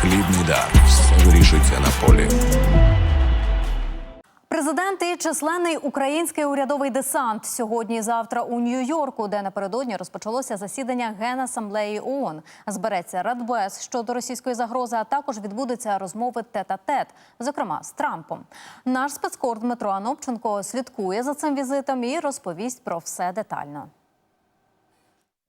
Хлібний дар. Все вирішується на полі. Президент і численний український урядовий десант сьогодні-завтра у Нью-Йорку, де напередодні розпочалося засідання Генасамблеї ООН. Збереться Радбез щодо російської загрози, а також відбудуться розмови тет-а-тет, зокрема з Трампом. Наш спецкор Дмитро Анопченко слідкує за цим візитом і розповість про все детально.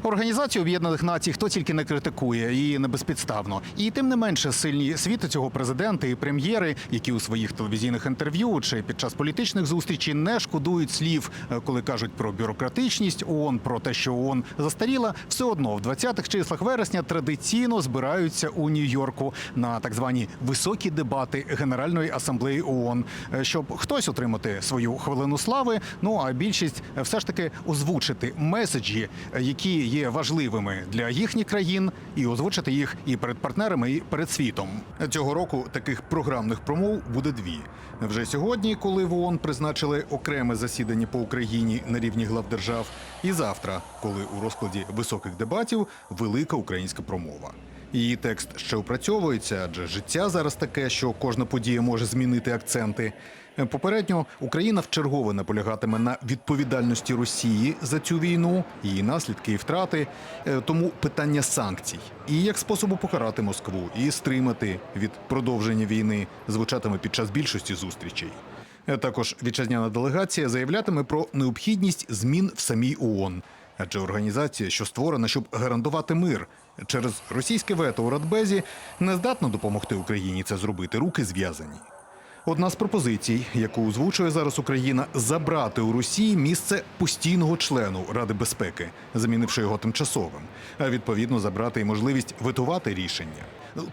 Організацію Об'єднаних Націй хто тільки не критикує і не безпідставно. І тим не менше сильні світи цього президента і прем'єри, які у своїх телевізійних інтерв'ю чи під час політичних зустрічей не шкодують слів, е, коли кажуть про бюрократичність ООН, про те, що ООН застаріла, все одно в 20-х числах вересня традиційно збираються у Нью-Йорку на так звані високі дебати Генеральної асамблеї ООН, е, щоб хтось отримати свою хвилину слави. Ну а більшість е, все ж таки озвучити меседжі, які є важливими для їхніх країн, і озвучити їх і перед партнерами, і перед світом. Цього року таких програмних промов буде дві. Вже сьогодні, коли в ООН призначили окреме засідання по Україні на рівні глав держав, і завтра, коли у розкладі високих дебатів велика українська промова. Її текст ще опрацьовується, адже життя зараз таке, що кожна подія може змінити акценти. Е, Попередньо Україна вчергове наполягатиме на відповідальності Росії за цю війну, її наслідки і втрати. Е, Тому питання санкцій і як способу покарати Москву і стримати від продовження війни звучатиме під час більшості зустрічей. Е, Також вітчизняна делегація заявлятиме про необхідність змін в самій ООН. Адже організація, що створена, щоб гарантувати мир через російське вето у Радбезі, не здатна допомогти Україні це зробити. Руки зв'язані. Одна з пропозицій, яку озвучує зараз Україна, забрати у Росії місце постійного члену Ради безпеки, замінивши його тимчасовим, а відповідно забрати й можливість витувати рішення.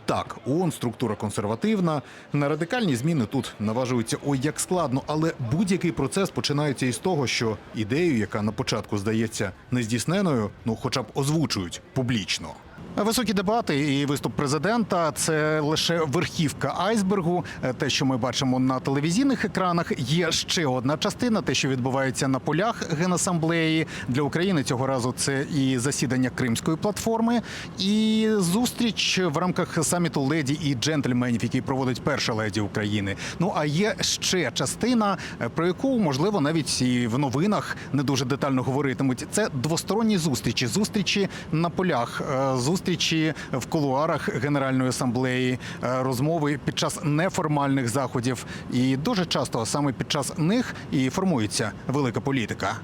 Так, ООН структура консервативна. На радикальні зміни тут наважуються ой як складно, але будь-який процес починається із того, що ідею, яка на початку здається нездійсненою, ну хоча б озвучують публічно. Високі дебати і виступ президента це лише верхівка айсбергу. Е, Те, що ми бачимо на телевізійних екранах, є ще одна частина, те, що відбувається на полях генасамблеї для України. Цього разу це і засідання Кримської платформи, і зустріч в рамках саміту леді і джентльменів, який проводить перша леді України. Ну а є ще частина, е, про яку можливо навіть і в новинах не дуже детально говоритимуть. Це двосторонні зустрічі, зустрічі на полях, е, зустрічі в кулуарах Генеральної асамблеї, е, розмови під час неформальних заходів. І дуже часто саме під час них і формується велика політика.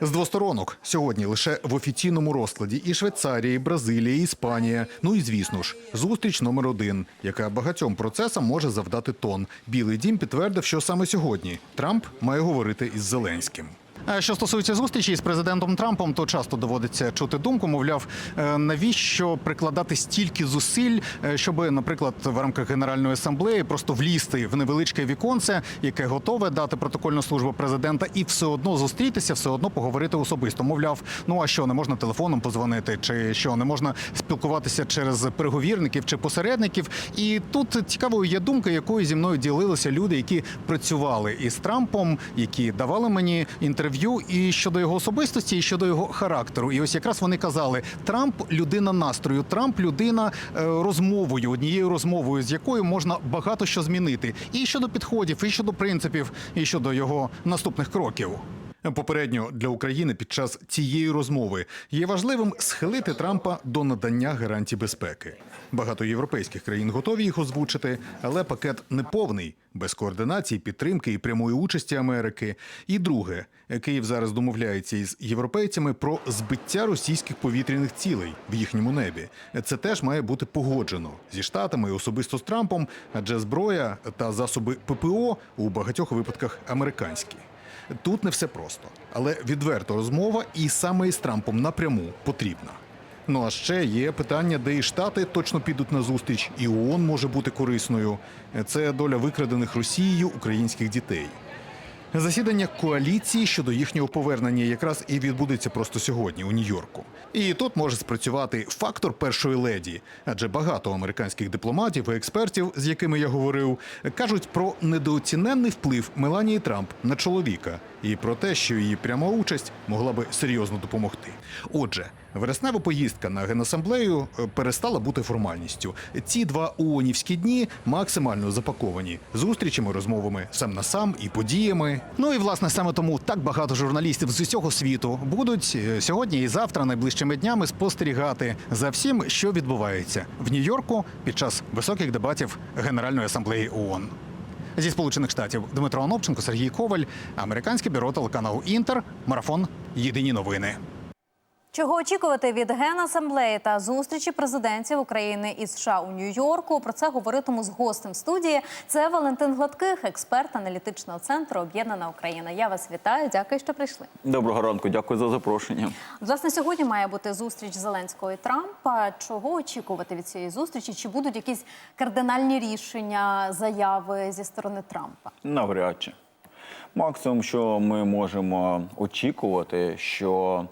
З двосторонок сьогодні лише в офіційному розкладі і Швейцарія, і Бразилія, і Іспанія. Ну і звісно ж, зустріч номер один, яка багатьом процесам може завдати тон. Білий дім підтвердив, що саме сьогодні Трамп має говорити із Зеленським. А Що стосується зустрічі з президентом Трампом, то часто доводиться чути думку, мовляв, е, навіщо прикладати стільки зусиль, е, щоб, наприклад, в рамках генеральної асамблеї просто влізти в невеличке віконце, яке готове дати протокольну службу президента, і все одно зустрітися, все одно поговорити особисто. Мовляв, ну а що не можна телефоном позвонити, чи що не можна спілкуватися через переговірників чи посередників. І тут цікавою є думка, якою зі мною ділилися люди, які працювали із Трампом, які давали мені інтерв'ю і щодо його особистості, і щодо його характеру. І ось якраз вони казали: Трамп людина настрою, Трамп людина е, розмовою, однією розмовою, з якою можна багато що змінити, і щодо підходів, і щодо принципів, і щодо його наступних кроків. Попередньо для України під час цієї розмови є важливим схилити Трампа до надання гарантій безпеки. Багато європейських країн готові їх озвучити, але пакет не повний, без координації, підтримки і прямої участі Америки. І друге, Київ зараз домовляється із європейцями про збиття російських повітряних цілей в їхньому небі. Це теж має бути погоджено зі штатами і особисто з Трампом, адже зброя та засоби ППО у багатьох випадках американські. Тут не все просто, але відверта розмова і саме із Трампом напряму потрібна. Ну а ще є питання, де і штати точно підуть на зустріч, і ООН може бути корисною. Це доля викрадених Росією українських дітей. Засідання коаліції щодо їхнього повернення якраз і відбудеться просто сьогодні у Нью-Йорку. І тут може спрацювати фактор першої леді, адже багато американських дипломатів і експертів, з якими я говорив, кажуть про недооціненний вплив Меланії Трамп на чоловіка і про те, що її пряма участь могла би серйозно допомогти. Отже, Вереснева поїздка на генасамблею е, перестала бути формальністю. Ці два ООНівські дні максимально запаковані зустрічами, розмовами сам на сам і подіями. Ну і власне саме тому так багато журналістів з усього світу будуть е, сьогодні і завтра найближчими днями спостерігати за всім, що відбувається в Нью-Йорку під час високих дебатів Генеральної асамблеї ООН. Зі сполучених штатів Дмитро Онопченко, Сергій Коваль, американське бюро телеканалу Інтер, марафон Єдині новини. Чого очікувати від генасамблеї та зустрічі президентів України і США у Нью-Йорку? Про це говоритиму з гостем студії. Це Валентин Гладких, експерт аналітичного центру Об'єднана Україна. Я вас вітаю. Дякую, що прийшли. Доброго ранку, дякую за запрошення. Власне, сьогодні має бути зустріч Зеленського і Трампа. Чого очікувати від цієї зустрічі? Чи будуть якісь кардинальні рішення, заяви зі сторони Трампа? Навряд чи. Максимум, що ми можемо очікувати, що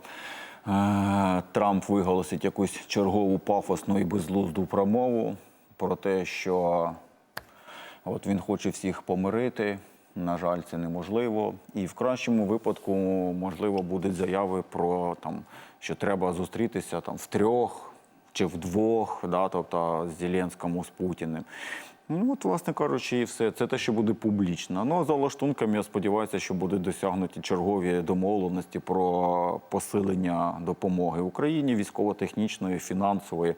Трамп виголосить якусь чергову пафосну і безглузду промову про те, що от він хоче всіх помирити. На жаль, це неможливо. І в кращому випадку, можливо, будуть заяви про там, що треба зустрітися там в трьох чи вдвох, да, тобто з Зеленським, з Путіним. Ну, от, власне кажучи, і все. Це те, що буде публічно. Ну, а за лаштунками, я сподіваюся, що будуть досягнуті чергові домовленості про посилення допомоги Україні, військово-технічної, фінансової.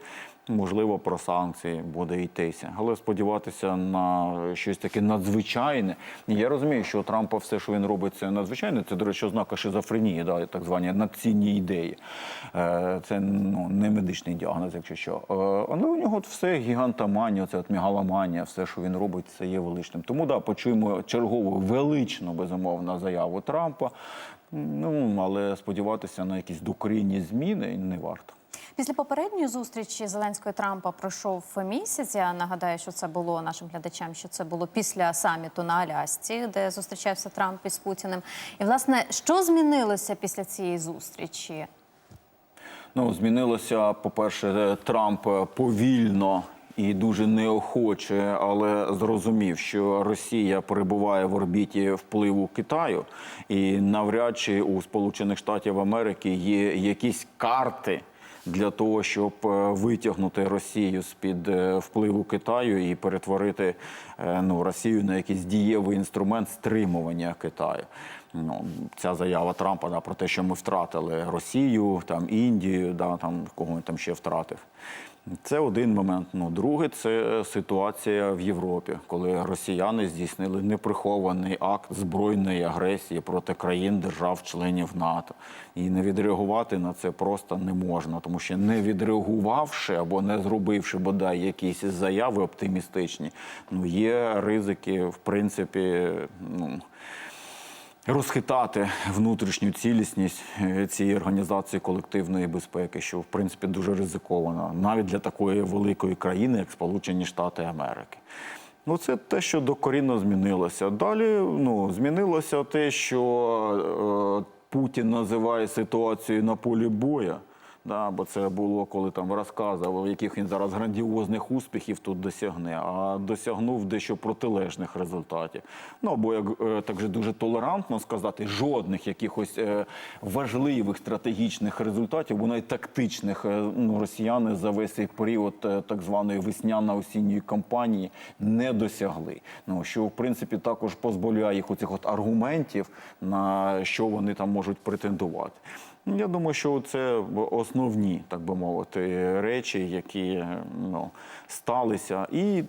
Можливо, про санкції буде йтися, але сподіватися на щось таке надзвичайне. Я розумію, що у Трампа все, що він робить, це надзвичайне. Це, до речі, ознака шизофренії, да, так звані надцінні ідеї. Е, Це ну, не медичний діагноз, якщо що. Е, Але у нього все гігантоманія, це от мегаломанія, все, що він робить, це є величним. Тому да, почуємо чергову величну, безумовно, заяву Трампа. Ну але сподіватися на якісь докорінні зміни не варто. Після попередньої зустрічі Зеленського і Трампа пройшов місяць. Я нагадаю, що це було нашим глядачам, що це було після саміту на Алясці, де зустрічався Трамп із Путіним. І власне, що змінилося після цієї зустрічі? Ну, змінилося, по-перше, Трамп повільно і дуже неохоче, але зрозумів, що Росія перебуває в орбіті впливу Китаю, і навряд чи у Сполучених Штатів Америки є якісь карти. Для того щоб е, витягнути Росію з під впливу Китаю і перетворити е, ну, Росію на якийсь дієвий інструмент стримування Китаю. Ну, ця заява Трампа да, про те, що ми втратили Росію, там Індію, да, там кого він там ще втратив. Це один момент. Ну, другий це ситуація в Європі, коли росіяни здійснили неприхований акт збройної агресії проти країн держав-членів НАТО. І не відреагувати на це просто не можна, тому що не відреагувавши або не зробивши бодай якісь заяви оптимістичні, ну є ризики, в принципі, ну розхитати внутрішню цілісність е, цієї організації колективної безпеки, що в принципі дуже ризиковано навіть для такої великої країни, як Сполучені Штати Америки. Ну, це те, що докорінно змінилося. Далі ну, змінилося те, що е, Путін називає ситуацію на полі бою. Да, бо це було, коли там розказував, яких він зараз грандіозних успіхів тут досягне, а досягнув дещо протилежних результатів. Ну або як е, так же дуже толерантно сказати, жодних якихось е, важливих стратегічних результатів, бо навіть тактичних е, ну, росіяни за весь цей період так званої весняно-осінньої кампанії не досягли. Ну що в принципі також позбавляє їх оцих от аргументів, на що вони там можуть претендувати. Ну, Я думаю, що це основні, так би мовити, речі, які ну, сталися. І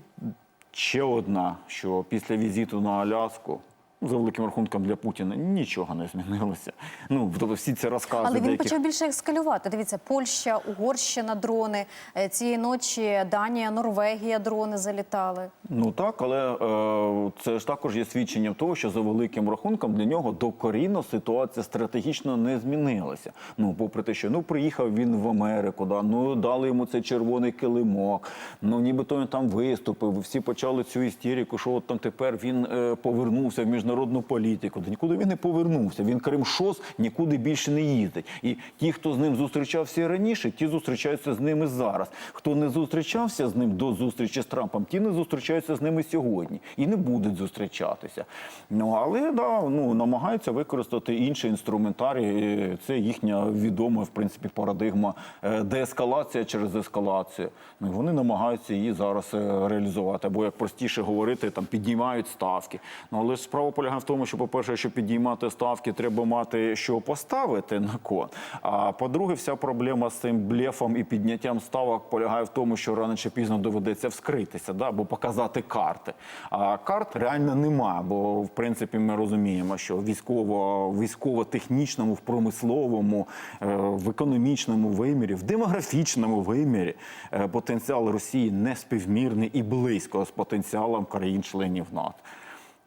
ще одна, що після візиту на Аляску. За великим рахунком для Путіна нічого не змінилося. Ну тобто всі ці розкази Але він деяких... почав більше ескалювати. Дивіться, Польща, Угорщина, дрони Е, цієї ночі. Данія, Норвегія, дрони залітали. Ну так, але е, це ж також є свідченням того, що за великим рахунком для нього докорінно ситуація стратегічно не змінилася. Ну, попри те, що ну приїхав він в Америку, да, ну дали йому цей червоний килимок, ну нібито він там виступив. Всі почали цю істеріку, що от там тепер він е, повернувся в міжнародний міжнародну політику. Та нікуди він не повернувся. Він Крим ШОС нікуди більше не їздить. І ті, хто з ним зустрічався раніше, ті зустрічаються з ними зараз. Хто не зустрічався з ним до зустрічі з Трампом, ті не зустрічаються з ними сьогодні і не будуть зустрічатися. Ну але да, ну намагаються використати інший інструментарій. Це їхня відома в принципі парадигма е, деескалація через ескалацію. Ну вони намагаються її зараз е, реалізувати. Або як простіше говорити, там піднімають ставки. Ну але справа полягає в тому, що, по-перше, щоб підіймати ставки, треба мати що поставити на кон. А по-друге, вся проблема з цим блефом і підняттям ставок полягає в тому, що рано чи пізно доведеться вскритися, да, або показати карти. А карт реально нема, бо в принципі ми розуміємо, що військово, військово-технічному, в промисловому, е, в економічному вимірі, в демографічному вимірі е, потенціал Росії не співмірний і близько з потенціалом країн-членів НАТО.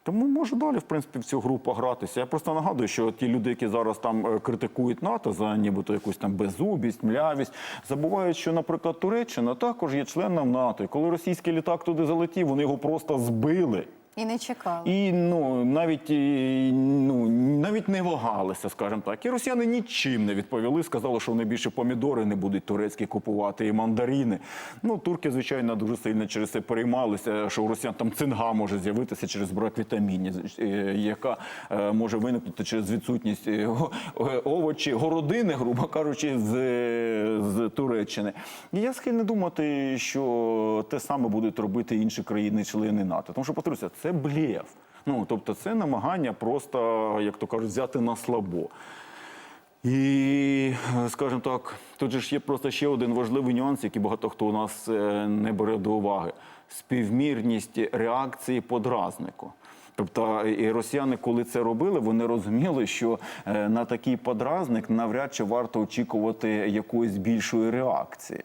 Тому може далі, в принципі, в цю групу гратися. Я просто нагадую, що ті люди, які зараз там е, критикують НАТО за нібито якусь там беззубість, млявість, забувають, що, наприклад, Туреччина також є членом НАТО. І коли російський літак туди залетів, вони його просто збили. І не чекали. І ну навіть і, ну навіть не вагалися, скажімо так. І росіяни нічим не відповіли. Сказали, що вони більше помідори не будуть турецькі купувати і мандаріни. Ну турки, звичайно, дуже сильно через це переймалися, що у росіян там цинга може з'явитися через брак вітамінів, е, яка е, може виникнути через відсутність е, овочі, городини, грубо кажучи, з, з Туреччини. І я схильний думати, що те саме будуть робити інші країни-члени НАТО. Тому що повторюся, це блєв. Ну тобто, це намагання просто, як то кажуть, взяти на слабо. І, скажімо так, тут же ж є просто ще один важливий нюанс, який багато хто у нас е, не бере до уваги: співмірність реакції подразнику. Тобто і росіяни, коли це робили, вони розуміли, що е, на такий подразник навряд чи варто очікувати якоїсь більшої реакції.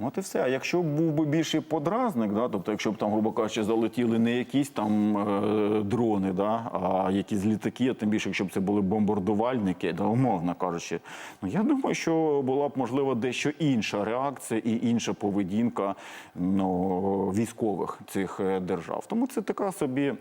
От і все. А якщо б був би більший подразник, да, тобто, якщо б там, грубо кажучи, залетіли не якісь там е, дрони, да, а якісь літаки, а тим більше, якщо б це були бомбардувальники, да, умовно кажучи, ну я думаю, що була б можливо дещо інша реакція і інша поведінка ну, військових цих е, держав. Тому це така собі.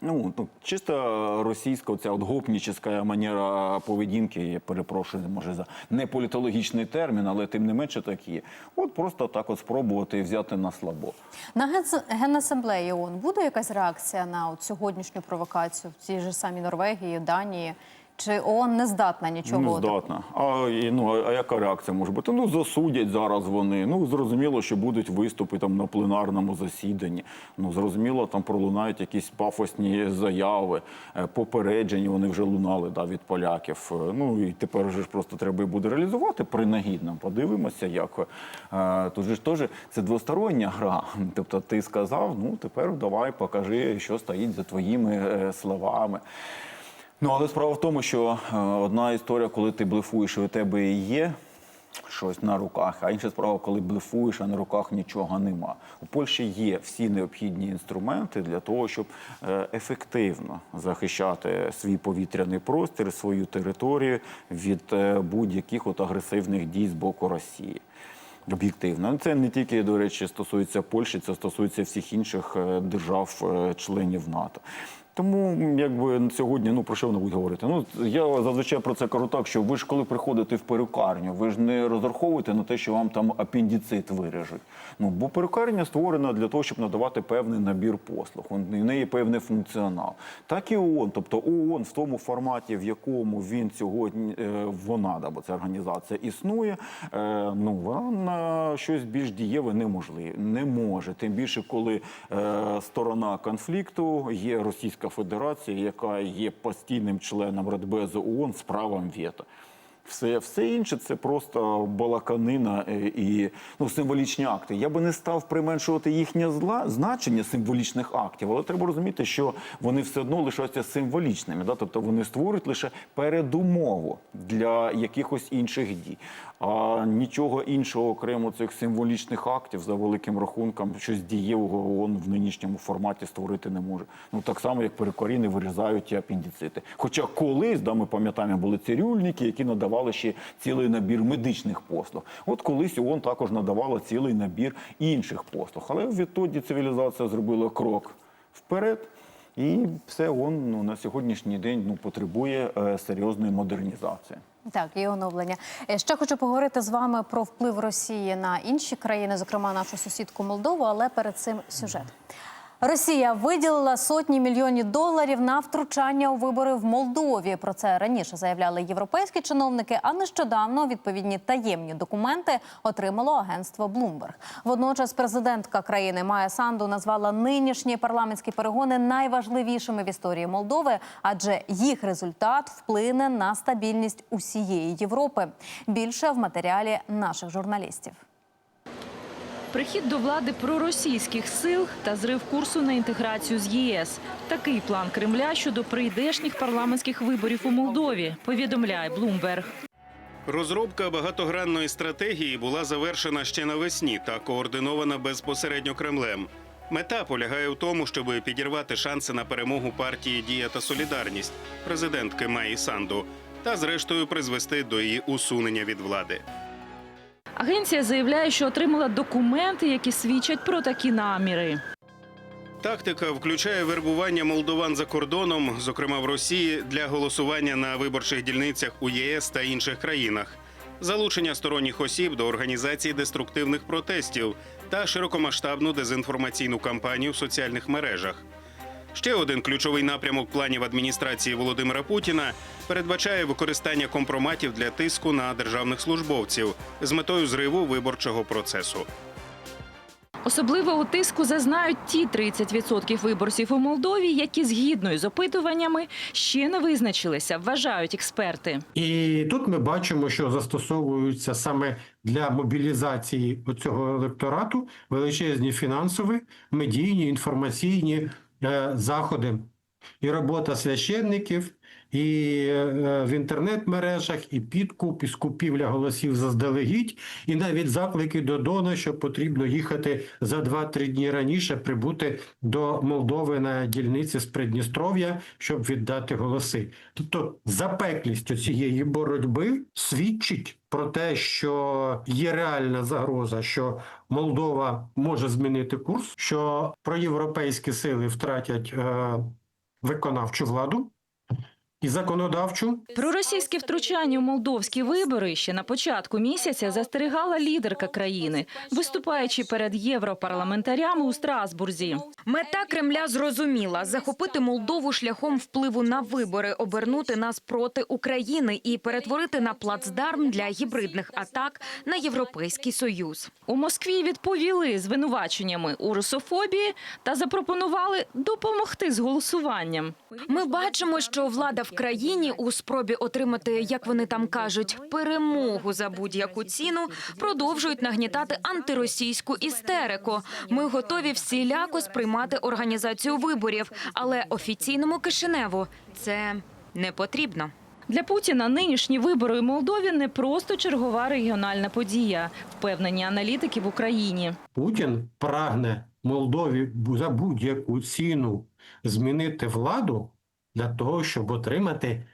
Ну, ну, чисто російська ця от гопнічська манера поведінки, я перепрошую, може за не політологічний термін, але тим не менше такі. От просто так от спробувати взяти на слабо. На Генасамблеї ООН буде якась реакція на от сьогоднішню провокацію в цій же самій Норвегії, Данії? Чи ООН не здатна нічого? Не здатна. А, і, ну, а яка реакція може бути? Ну, засудять зараз вони. Ну, зрозуміло, що будуть виступи там на пленарному засіданні. Ну, зрозуміло, там пролунають якісь пафосні заяви, е, попередження вони вже лунали да, від поляків. Е, Ну, і тепер вже ж просто треба і буде реалізувати принагідно. Подивимося, як. Е, Тут же ж теж це двостороння гра. Тобто ти сказав, ну, тепер давай покажи, що стоїть за твоїми словами. Ну, але справа в тому, що е, одна історія, коли ти блефуєш, і у тебе є щось на руках, а інша справа, коли блефуєш, а на руках нічого нема. У Польщі є всі необхідні інструменти для того, щоб е, ефективно захищати свій повітряний простір, свою територію від е, будь-яких от агресивних дій з боку Росії. Об'єктивно, це не тільки до речі стосується Польщі, це стосується всіх інших держав-членів НАТО. Тому якби сьогодні, ну про що вони будуть говорити? Ну я зазвичай про це кажу так, що ви ж коли приходите в перукарню, ви ж не розраховуєте на те, що вам там апендицит виріжуть. Ну бо перукарня створена для того, щоб надавати певний набір послуг. У неї певний функціонал. Так і ООН, тобто ООН в тому форматі, в якому він сьогодні е, вона, да, бо ця організація існує. е, Ну вона на щось більш дієве неможливе, не може. Тим більше, коли е, сторона конфлікту є Російська Федерація, яка є постійним членом Радбезу ООН з правом вето. Все, все інше це просто балаканина е, і ну, символічні акти. Я би не став применшувати їхнє зла значення символічних актів, але треба розуміти, що вони все одно лишаються символічними. Да? Тобто вони створюють лише передумову для якихось інших дій. А нічого іншого, окремо цих символічних актів, за великим рахунком, щось дієвого ООН в нинішньому форматі створити не може. Ну так само, як перекоріни вирізають ті апендицити. Хоча колись, да, ми пам'ятаємо, були цирюльники, які надавали ще цілий набір медичних послуг. От колись ООН також надавала цілий набір інших послуг. Але відтоді цивілізація зробила крок вперед. І все он ну, на сьогоднішній день ну, потребує е, серйозної модернізації. Так, і оновлення. Е, Ще хочу поговорити з вами про вплив Росії на інші країни, зокрема нашу сусідку Молдову, але перед цим сюжет. Росія виділила сотні мільйонів доларів на втручання у вибори в Молдові. Про це раніше заявляли європейські чиновники. А нещодавно відповідні таємні документи отримало агентство Bloomberg. Водночас президентка країни Майя Санду назвала нинішні парламентські перегони найважливішими в історії Молдови, адже їх результат вплине на стабільність усієї Європи. Більше в матеріалі наших журналістів. Прихід до влади проросійських сил та зрив курсу на інтеграцію з ЄС. Такий план Кремля щодо прийдешніх парламентських виборів у Молдові, повідомляє Блумберг. Розробка багатогранної стратегії була завершена ще навесні та координована безпосередньо Кремлем. Мета полягає в тому, щоб підірвати шанси на перемогу партії Дія та Солідарність президентки Майї Санду та, зрештою, призвести до її усунення від влади. Агенція заявляє, що отримала документи, які свідчать про такі наміри. Тактика включає вербування молдован за кордоном, зокрема в Росії, для голосування на виборчих дільницях у ЄС та інших країнах, залучення сторонніх осіб до організації деструктивних протестів та широкомасштабну дезінформаційну кампанію в соціальних мережах. Ще один ключовий напрямок планів адміністрації Володимира Путіна передбачає використання компроматів для тиску на державних службовців з метою зриву виборчого процесу. Особливо у тиску зазнають ті 30% виборців у Молдові, які згідно із опитуваннями ще не визначилися, вважають експерти. І тут ми бачимо, що застосовуються саме для мобілізації цього електорату величезні фінансові, медійні, інформаційні заходи. І робота священників, і е, в інтернет-мережах, і підкуп, і скупівля голосів заздалегідь, і навіть заклики до Дона, що потрібно їхати за 2-3 дні раніше, прибути до Молдови на дільниці з Придністров'я, щоб віддати голоси. Тобто запеклість цієї боротьби свідчить про те, що є реальна загроза, що Молдова може змінити курс, що проєвропейські сили втратять е, виконавчу владу і законодавчу. Про російське втручання у молдовські вибори ще на початку місяця застерігала лідерка країни, виступаючи перед європарламентарями у Страсбурзі. Мета Кремля зрозуміла захопити Молдову шляхом впливу на вибори, обернути нас проти України і перетворити на плацдарм для гібридних атак на європейський союз. У Москві відповіли звинуваченнями у русофобії та запропонували допомогти з голосуванням. Ми бачимо, що влада в країні у спробі отримати, як вони там кажуть, перемогу за будь-яку ціну, продовжують нагнітати антиросійську істерику. Ми готові всіляко сприймати організацію виборів, але офіційному Кишиневу це не потрібно. Для Путіна нинішні вибори у Молдові не просто чергова регіональна подія, впевнені аналітики в Україні. Путін прагне Молдові за будь-яку ціну змінити владу для того, щоб отримати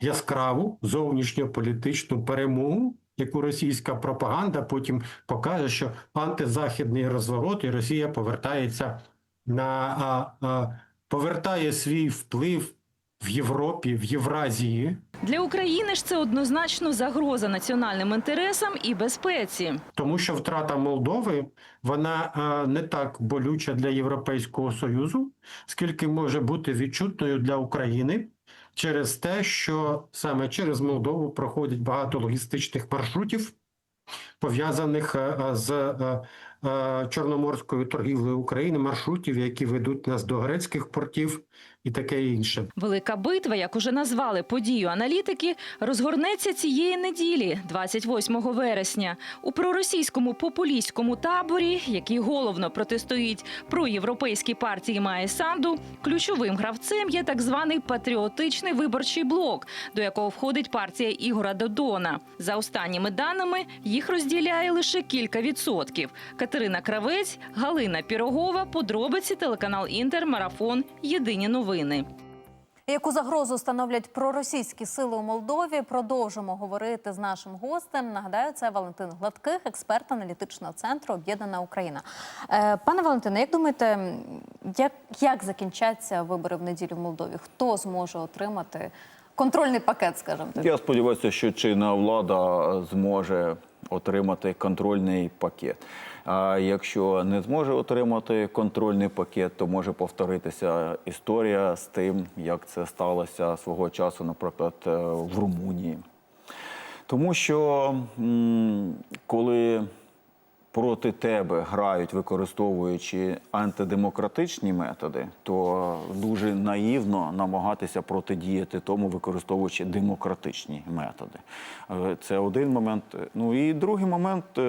яскраву зовнішньополітичну перемогу, яку російська пропаганда потім покаже, що антизахідний розворот і Росія повертається на а, а, повертає свій вплив в Європі, в Євразії. Для України ж це однозначно загроза національним інтересам і безпеці. Тому що втрата Молдови вона е, не так болюча для Європейського союзу, скільки може бути відчутною для України через те, що саме через Молдову проходять багато логістичних маршрутів, пов'язаних е, е, з чорноморською торгівлею України, маршрутів, які ведуть нас до грецьких портів і таке інше. Велика битва, як уже назвали подію аналітики, розгорнеться цієї неділі, 28 вересня, у проросійському популістському таборі, який головно протистоїть проєвропейській партії Має Санду. Ключовим гравцем є так званий патріотичний виборчий блок, до якого входить партія Ігора Додона. За останніми даними їх розділяє лише кілька відсотків. Катерина Кравець, Галина Пірогова, подробиці телеканал Інтер, Марафон. Єдині новини. Яку загрозу становлять проросійські сили у Молдові? Продовжимо говорити з нашим гостем. Нагадаю, це Валентин Гладких, експерт аналітичного центру Об'єднана Україна. Е, Пане Валентине, як думаєте, як, як закінчаться вибори в неділю в Молдові? Хто зможе отримати контрольний пакет, скажімо так? Я сподіваюся, що чинна влада зможе отримати контрольний пакет. А якщо не зможе отримати контрольний пакет, то може повторитися історія з тим, як це сталося свого часу, наприклад, е, в Румунії. Тому що коли проти тебе грають, використовуючи антидемократичні методи, то дуже наївно намагатися протидіяти тому, використовуючи демократичні методи. Е, Це один момент. Ну і другий момент, е,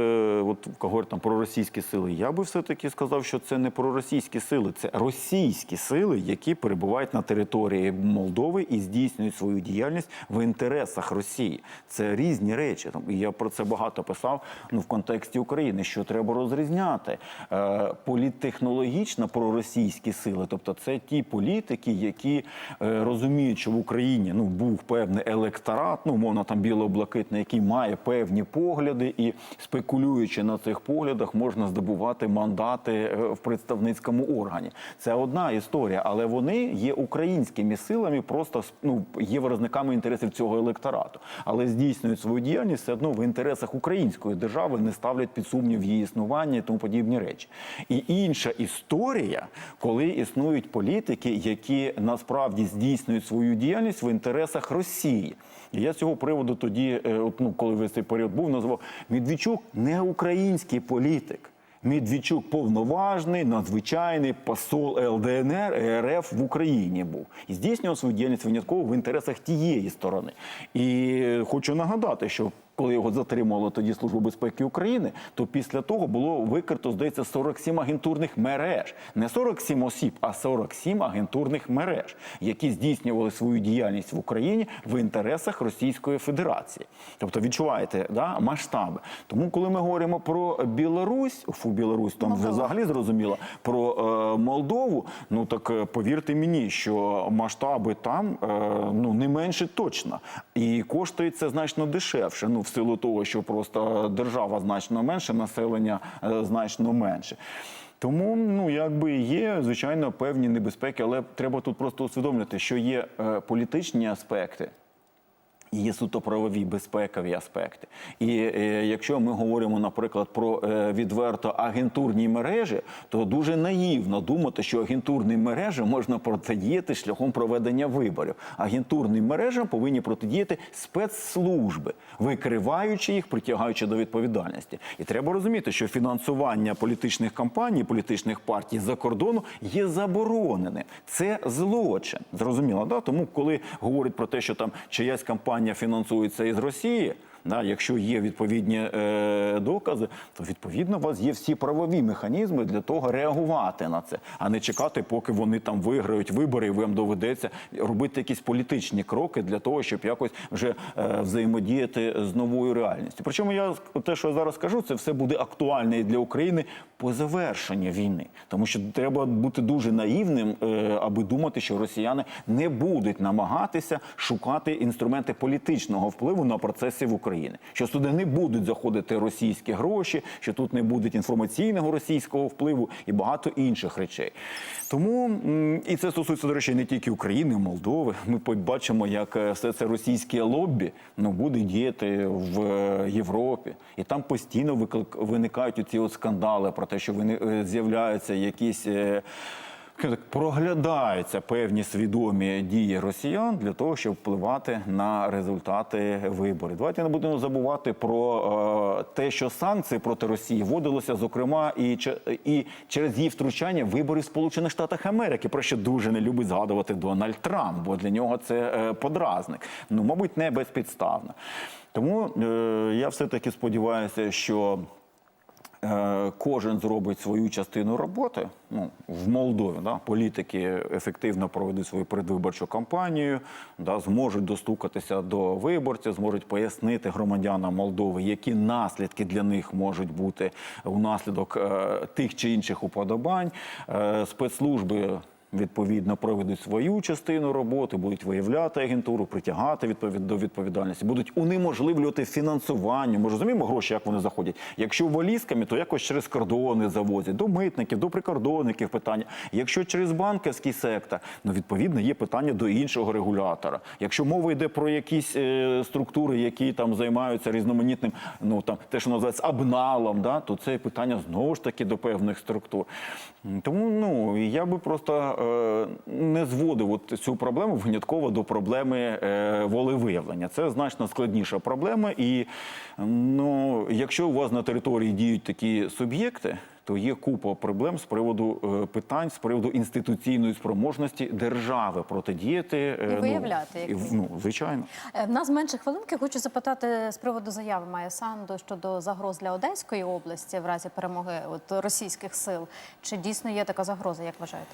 от говорить там про російські сили. Я би все-таки сказав, що це не про російські сили, це російські сили, які перебувають на території Молдови і здійснюють свою діяльність в інтересах Росії. Це різні речі. І я про це багато писав ну, в контексті України, що треба розрізняти е, політтехнологічно проросійські сили, тобто це ті політики, які е, розуміють, що в Україні ну був певний електорат, ну мовно там біло-блакитний, який має певні погляди, і спекулюючи на цих поглядах, можна здобувати мандати е, в представницькому органі. Це одна історія, але вони є українськими силами, просто ну є виразниками інтересів цього електорату, але здійснюють свою діяльність все одно в інтересах української держави, не ставлять під сумнів її існування і тому подібні речі. І інша історія, коли існують політики, які насправді здійснюють свою діяльність в інтересах Росії. І я з цього приводу тоді, е, ну, коли весь цей період був, назвав Медведчук не український політик. Медведчук повноважний, надзвичайний посол ЛДНР РФ в Україні був і здійснював свою діяльність винятково в інтересах тієї сторони. І хочу нагадати, що коли його затримала тоді Служба безпеки України, то після того було викрито, здається, 47 агентурних мереж. Не 47 осіб, а 47 агентурних мереж, які здійснювали свою діяльність в Україні в інтересах Російської Федерації. Тобто відчуваєте да, масштаби. Тому, коли ми говоримо про Білорусь, фу, Білорусь там вже взагалі зрозуміло, про е, Молдову, ну так е, повірте мені, що масштаби там е, ну не менше точно. І коштує це значно дешевше. Ну, силу того, що просто держава значно менше, населення е, значно менше. Тому ну якби є звичайно певні небезпеки, але треба тут просто усвідомлювати, що є е, політичні аспекти. Є суто правові безпекові аспекти, і е, якщо ми говоримо, наприклад, про е, відверто агентурні мережі, то дуже наївно думати, що агентурним мережам можна протидіяти шляхом проведення виборів. Агентурним мережам повинні протидіяти спецслужби, викриваючи їх, притягаючи до відповідальності. І треба розуміти, що фінансування політичних кампаній, політичних партій за кордону є забороненим. Це злочин. Зрозуміло, да? Тому, коли говорять про те, що там чиясь кампанія фінансується із Росії. Да, якщо є відповідні е, докази, то відповідно у вас є всі правові механізми для того реагувати на це, а не чекати, поки вони там виграють вибори, і вам доведеться робити якісь політичні кроки для того, щоб якось вже е, взаємодіяти з новою реальністю. Причому я те, що я зараз кажу, це все буде актуальне і для України по завершенню війни, тому що треба бути дуже наївним, е, аби думати, що росіяни не будуть намагатися шукати інструменти політичного впливу на процеси в Україні, що сюди не будуть заходити російські гроші, що тут не буде інформаційного російського впливу і багато інших речей. Тому і це стосується до речі не тільки України, Молдови. Ми побачимо, як е, все це російське лоббі ну буде діяти в е, Європі, і там постійно виникають ці от скандали про те, що вони е, з'являються якісь. Так, проглядаються певні свідомі дії росіян для того, щоб впливати на результати виборів. Давайте не будемо забувати про е, те, що санкції проти Росії вводилися, зокрема, і, і через її втручання в вибори в Сполучених Штатах Америки, про що дуже не любить згадувати Дональд Трамп, бо для нього це е, подразник. Ну, мабуть, не безпідставно. Тому е, я все таки сподіваюся, що кожен зробить свою частину роботи. Ну, в Молдові да, політики ефективно проведуть свою передвиборчу кампанію, да, зможуть достукатися до виборців, зможуть пояснити громадянам Молдови, які наслідки для них можуть бути внаслідок е, тих чи інших уподобань. Е, спецслужби відповідно проведуть свою частину роботи, будуть виявляти агентуру, притягати відповід до відповідальності, будуть унеможливлювати фінансування. Ми розуміємо гроші, як вони заходять. Якщо валізками, то якось через кордони завозять до митників, до прикордонників питання. Якщо через банківський сектор, ну відповідно є питання до іншого регулятора. Якщо мова йде про якісь е, структури, які там займаються різноманітним, ну там те, що називається абналом, да, то це питання знову ж таки до певних структур. Тому ну я би просто не зводив от цю проблему винятково до проблеми е, волевиявлення. Це значно складніша проблема. І ну, якщо у вас на території діють такі суб'єкти, то є купа проблем з приводу е, питань, з приводу інституційної спроможності держави протидіяти е, І виявляти Ну, їх. і, ну звичайно. Е, В нас менше хвилинки. Хочу запитати з приводу заяви Майя Санду щодо загроз для Одеської області в разі перемоги от, російських сил. Чи дійсно є така загроза, як вважаєте?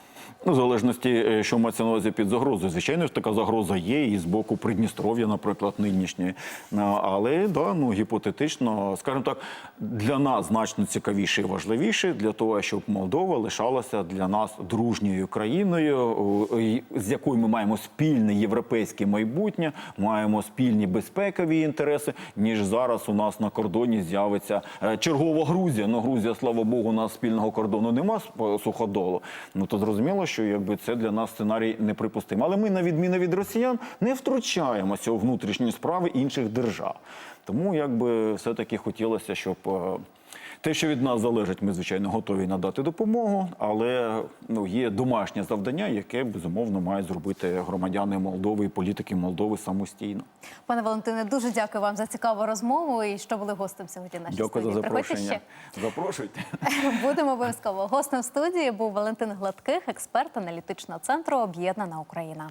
Ну, в залежності, що мається на увазі під загрозою. Звичайно ж, така загроза є і з боку Придністров'я, наприклад, нинішньої. Але да, ну, гіпотетично, скажімо так, для нас значно цікавіше і важливіше для того, щоб Молдова лишалася для нас дружньою країною, з якою ми маємо спільне європейське майбутнє, маємо спільні безпекові інтереси, ніж зараз у нас на кордоні з'явиться е, чергова Грузія. Ну, Грузія, слава Богу, у нас спільного кордону нема е, суходолу. Ну то зрозуміло, що якби це для нас сценарій неприпустимий. Але ми, на відміну від росіян, не втручаємося у внутрішні справи інших держав. Тому якби все-таки хотілося, щоб. Те, що від нас залежить, ми звичайно готові надати допомогу, але ну є домашнє завдання, яке безумовно мають зробити громадяни Молдови і політики Молдови самостійно. Пане Валентине, дуже дякую вам за цікаву розмову і що були гостем сьогодні. нашій Дякую студії. Приходьте запрошення. Запрошуйте. Будемо обов'язково. Гостем студії був Валентин Гладких, експерт аналітичного центру Об'єднана Україна.